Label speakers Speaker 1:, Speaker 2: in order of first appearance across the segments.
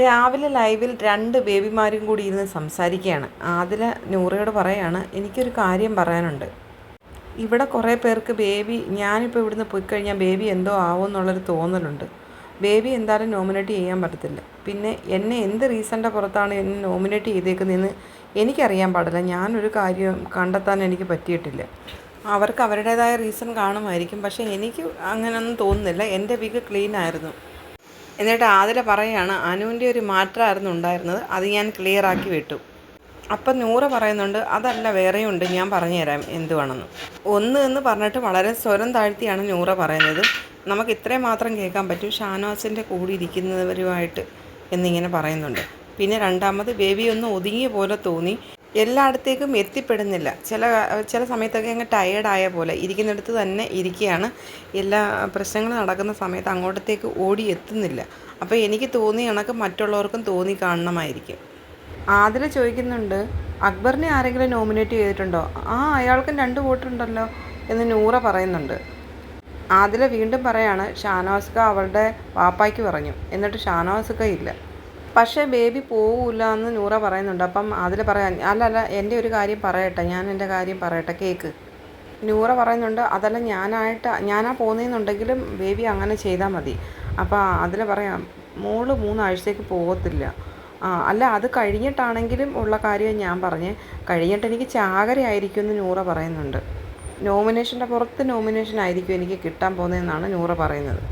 Speaker 1: രാവിലെ ലൈവിൽ രണ്ട് ബേബിമാരും കൂടി ഇരുന്ന് സംസാരിക്കുകയാണ്. ആദില നൂറയോട് പറയാണ് എനിക്കൊരു കാര്യം പറയാനുണ്ട്. ഇവിടെ കുറേ പേർക്ക് ബേബി ഞാനിപ്പോൾ ഇവിടുന്ന് പോയി കഴിഞ്ഞാൽ ബേബി എന്തോ ആവുമെന്നുള്ളൊരു തോന്നലുണ്ട്. ബേബി എന്തായാലും നോമിനേറ്റ് ചെയ്യാൻ പറ്റത്തില്ല. പിന്നെ എന്നെ എന്ത് റീസണിന്റെ പുറത്താണ് എന്നെ നോമിനേറ്റ് ചെയ്തേക്കുന്നതെന്ന് എനിക്കറിയാൻ പാടില്ല. ഞാനൊരു കാര്യം കണ്ടെത്താൻ എനിക്ക് പറ്റിയിട്ടില്ല. അവർക്ക് അവരുടേതായ റീസൺ കാണുമായിരിക്കും. പക്ഷേ എനിക്ക് അങ്ങനെയൊന്നും തോന്നുന്നില്ല. എന്റെ വിഗ് ക്ലീൻ ആയിരുന്നു. എന്നിട്ട് ആതിര പറയുകയാണ് അനുവിന്റെ ഒരു മാറ്റമായിരുന്നു ഉണ്ടായിരുന്നത്. അത് ഞാൻ ക്ലിയർ ആക്കി വിട്ടു. അപ്പം നൂറ് പറയുന്നുണ്ട് അതല്ല വേറെയും ഉണ്ട്. ഞാൻ പറഞ്ഞുതരാം എന്തുവാണെന്ന് ഒന്ന് എന്ന് പറഞ്ഞിട്ട് വളരെ സ്വരം താഴ്ത്തിയാണ് നൂറ പറയുന്നത്. നമുക്ക് ഇത്രയും മാത്രം കേൾക്കാൻ പറ്റും. ഷാനവാസിന്റെ കൂടി ഇരിക്കുന്നവരുമായിട്ട് എന്നിങ്ങനെ പറയുന്നുണ്ട്. പിന്നെ രണ്ടാമത് ബേബി ഒന്ന് ഒതുങ്ങിയ പോലെ തോന്നി. എല്ലായിടത്തേക്കും എത്തിപ്പെടുന്നില്ല. ചില ചില സമയത്തൊക്കെ അങ്ങ് ടയേർഡായ പോലെ ഇരിക്കുന്നിടത്ത് തന്നെ ഇരിക്കുകയാണ്. എല്ലാ പ്രശ്നങ്ങൾ നടക്കുന്ന സമയത്ത് അങ്ങോട്ടത്തേക്ക് ഓടി എത്തുന്നില്ല. അപ്പോൾ എനിക്ക് തോന്നി കണക്ക് മറ്റുള്ളവർക്കും തോന്നി കാണണമായിരിക്കും. ആതിര ചോദിക്കുന്നുണ്ട് അക്ബറിനെ ആരെങ്കിലും നോമിനേറ്റ് ചെയ്തിട്ടുണ്ടോ? ആ അയാൾക്കും രണ്ട് വോട്ടുണ്ടല്ലോ എന്ന് നൂറ പറയുന്നുണ്ട്. ആദില വീണ്ടും പറയാണ് ഷാനവാസ്ക അവളുടെ വാപ്പായ്ക്ക് പറഞ്ഞു. എന്നിട്ട് ഷാനവാസ്ക ഇല്ല. പക്ഷേ ബേബി പോവില്ല എന്ന് നൂറ പറയുന്നുണ്ട്. അപ്പം അതിൽ പറയാൻ അല്ല അല്ല എന്റെ ഒരു കാര്യം പറയട്ടെ ഞാൻ എന്റെ കാര്യം പറയട്ടെ കേക്ക്. നൂറ പറയുന്നുണ്ട് അതല്ല ഞാനായിട്ട് ഞാനാ പോകുന്നതെന്നുണ്ടെങ്കിലും ബേബി അങ്ങനെ ചെയ്താൽ മതി. അപ്പോൾ അതിൽ പറയാം മോൾ മൂന്നാഴ്ചത്തേക്ക് പോകത്തില്ല ആ അല്ല അത് കഴിഞ്ഞിട്ടാണെങ്കിലും ഉള്ള കാര്യം ഞാൻ പറഞ്ഞേ കഴിഞ്ഞിട്ട് എനിക്ക് ചാകരയായിരിക്കും എന്ന് നൂറ പറയുന്നുണ്ട്. നോമിനേഷന്റെ പുറത്ത് നോമിനേഷൻ ആയിരിക്കും എനിക്ക് കിട്ടാൻ പോകുന്നതെന്നാണ് നൂറ പറയുന്നത്.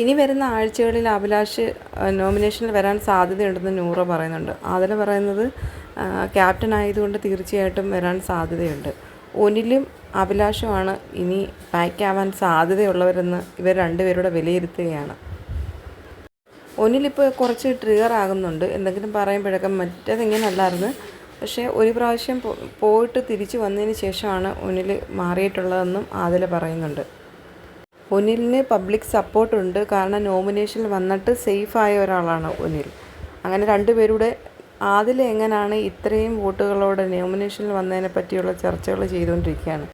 Speaker 1: ഇനി വരുന്ന ആഴ്ചകളിൽ അഭിലാഷ് നോമിനേഷനിൽ വരാൻ സാധ്യതയുണ്ടെന്ന് നൂറ പറയുന്നുണ്ട്. അതിൽ പറയുന്നത് ക്യാപ്റ്റൻ ആയതുകൊണ്ട് തീർച്ചയായിട്ടും വരാൻ സാധ്യതയുണ്ട്. ഒനിലും അഭിലാഷുമാണ് ഇനി പാക്ക് ആവാൻ സാധ്യതയുള്ളവരെന്ന് ഇവർ രണ്ടുപേരുടെ വിലയിരുത്തുകയാണ്. ഒന്നിലിപ്പോൾ കുറച്ച് ട്രിഗർ ആകുന്നുണ്ട്. എന്തെങ്കിലും പറയുമ്പോഴൊക്കെ മറ്റേതിങ്ങനല്ലായിരുന്നു. പക്ഷേ ഒരു പ്രാവശ്യം പോയിട്ട് തിരിച്ചു വന്നതിന് ശേഷമാണ് ഒന്നിൽ മാറിയിട്ടുള്ളതെന്നും ആദില പറയുന്നുണ്ട്. ഒനിലിന് പബ്ലിക് സപ്പോർട്ടുണ്ട് കാരണം നോമിനേഷനിൽ വന്നിട്ട് സേഫായ ഒരാളാണ് ഒനിൽ അങ്ങനെ രണ്ടുപേരുടെ ആദിൽ എങ്ങനെയാണ് ഇത്രയും വോട്ടുകളോടെ നോമിനേഷനിൽ വന്നതിനെ പറ്റിയുള്ള ചർച്ചകൾ ചെയ്തുകൊണ്ടിരിക്കുകയാണ്.